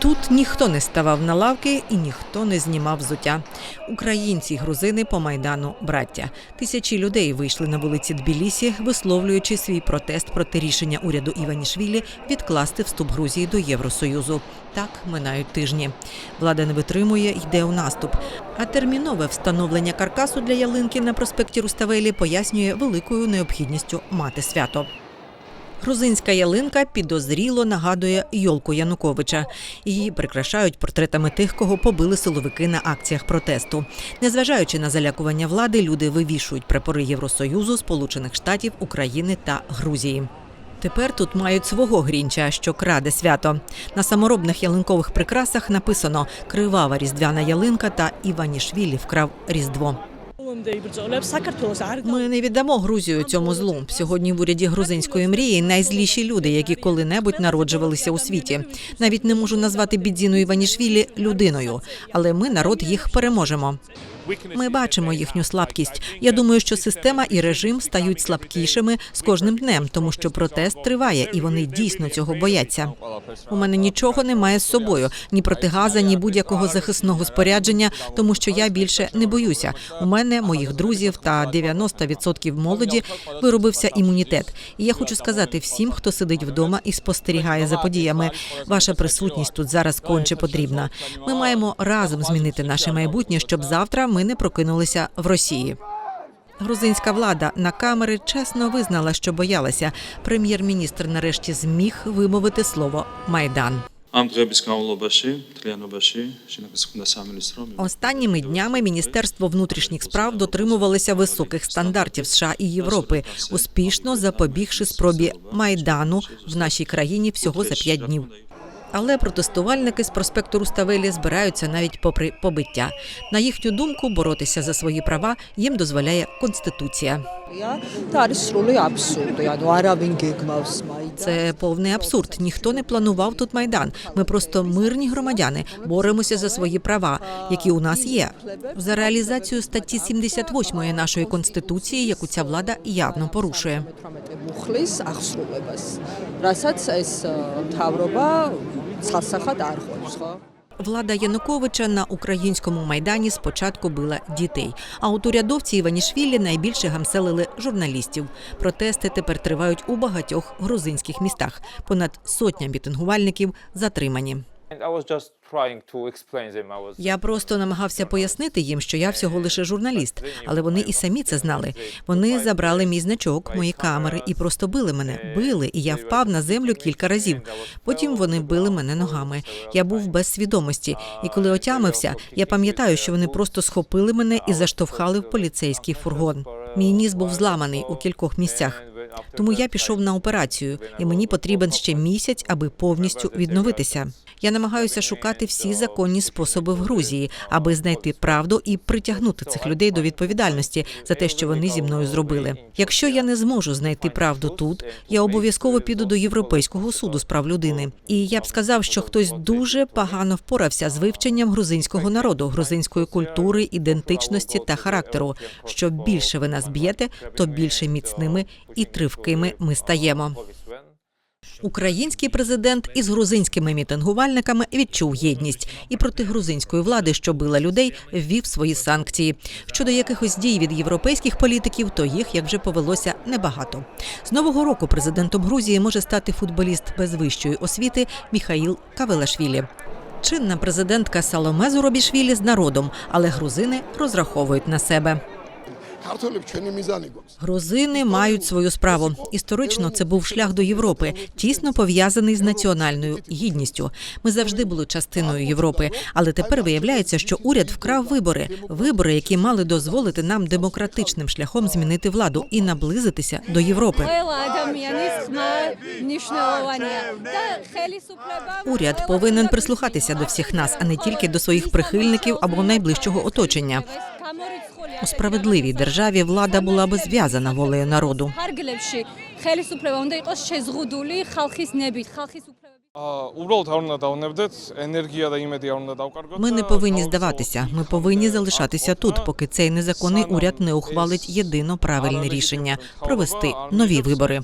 Тут ніхто не ставав на лавки і ніхто не знімав взуття. Українці грузини по майдану браття. Тисячі людей вийшли на вулиці Тбілісі, висловлюючи свій протест проти рішення уряду Іванішвілі відкласти вступ Грузії до Євросоюзу. Так минають тижні. Влада не витримує, йде у наступ. А термінове встановлення каркасу для ялинки на проспекті Руставелі пояснює великою необхідністю мати свято. Грузинська ялинка підозріло нагадує йолку Януковича. Її прикрашають портретами тих, кого побили силовики на акціях протесту. Незважаючи на залякування влади, люди вивішують прапори Євросоюзу, Сполучених Штатів, України та Грузії. Тепер тут мають свого грінча, що краде свято. На саморобних ялинкових прикрасах написано Кривава різдвяна ялинка та Іванішвілі вкрав різдво. Ми не віддамо Грузію цьому злу. Сьогодні в уряді грузинської мрії найзліші люди, які коли-небудь народжувалися у світі. Навіть не можу назвати Бідзіну Іванішвілі людиною, але ми, народ, їх переможемо. Ми бачимо їхню слабкість. Я думаю, що система і режим стають слабкішими з кожним днем, тому що протест триває, і вони дійсно цього бояться. У мене нічого немає з собою, ні протигаза, ні будь-якого захисного спорядження, тому що я більше не боюся. У мене, моїх друзів та 90% молоді виробився імунітет. І я хочу сказати всім, хто сидить вдома і спостерігає за подіями. Ваша присутність тут зараз конче потрібна. Ми маємо разом змінити наше майбутнє, щоб завтра ми не прокинулися в Росії. Грузинська влада на камери чесно визнала, що боялася. Прем'єр-міністр нарешті зміг вимовити слово майдан. Останніми днями міністерство внутрішніх справ дотримувалося високих стандартів США і Європи, успішно запобігши спробі майдану в нашій країні всього за п'ять днів. Але протестувальники з проспекту Руставелі збираються навіть попри побиття. На їхню думку, боротися за свої права їм дозволяє конституція. Та ареструлю абсурду. Я він гікмав Це повний абсурд. Ніхто не планував тут майдан. Ми просто мирні громадяни, боремося за свої права, які у нас є. За реалізацію статті 78 нашої конституції, яку ця влада явно порушує. Расац е, тавроба цасаха дархольсха. Влада Януковича на українському майдані спочатку била дітей. А от урядовці Іванішвілі найбільше гамселили журналістів. Протести тепер тривають у багатьох грузинських містах. Понад сотня мітингувальників затримані. Я просто намагався пояснити їм, що я всього лише журналіст, але вони і самі це знали. Вони забрали мій значок, мої камери і просто били мене. Били, і я впав на землю кілька разів. Потім вони били мене ногами. Я був без свідомості, і коли отямився, я пам'ятаю, що вони просто схопили мене і заштовхали в поліцейський фургон. Мій ніс був зламаний у кількох місцях. Тому я пішов на операцію, і мені потрібен ще місяць, аби повністю відновитися. Я намагаюся шукати всі законні способи в Грузії, аби знайти правду і притягнути цих людей до відповідальності за те, що вони зі мною зробили. Якщо я не зможу знайти правду тут, я обов'язково піду до Європейського суду з прав людини. І я б сказав, що хтось дуже погано впорався з вивченням грузинського народу, грузинської культури, ідентичності та характеру. Що більше ви нас б'єте, то більше міцними і тривкими ми стаємо. Український президент із грузинськими мітингувальниками відчув єдність і проти грузинської влади, що била людей, ввів свої санкції. Щодо якихось дій від європейських політиків, то їх, як вже повелося, небагато. З нового року президентом Грузії може стати футболіст без вищої освіти Міхаїл Кавелашвілі. Чинна президентка Саломе Зуробішвілі з народом, але грузини розраховують на себе. Грузини мають свою справу. Історично це був шлях до Європи, тісно пов'язаний з національною гідністю. Ми завжди були частиною Європи, але тепер виявляється, що уряд вкрав вибори. Вибори, які мали дозволити нам демократичним шляхом змінити владу і наблизитися до Європи. Уряд повинен прислухатися до всіх нас, а не тільки до своїх прихильників або найближчого оточення. У справедливій державі влада була би зв'язана волею народу. Ми не повинні здаватися. Ми повинні залишатися тут, поки цей незаконний уряд не ухвалить єдино правильне рішення провести нові вибори.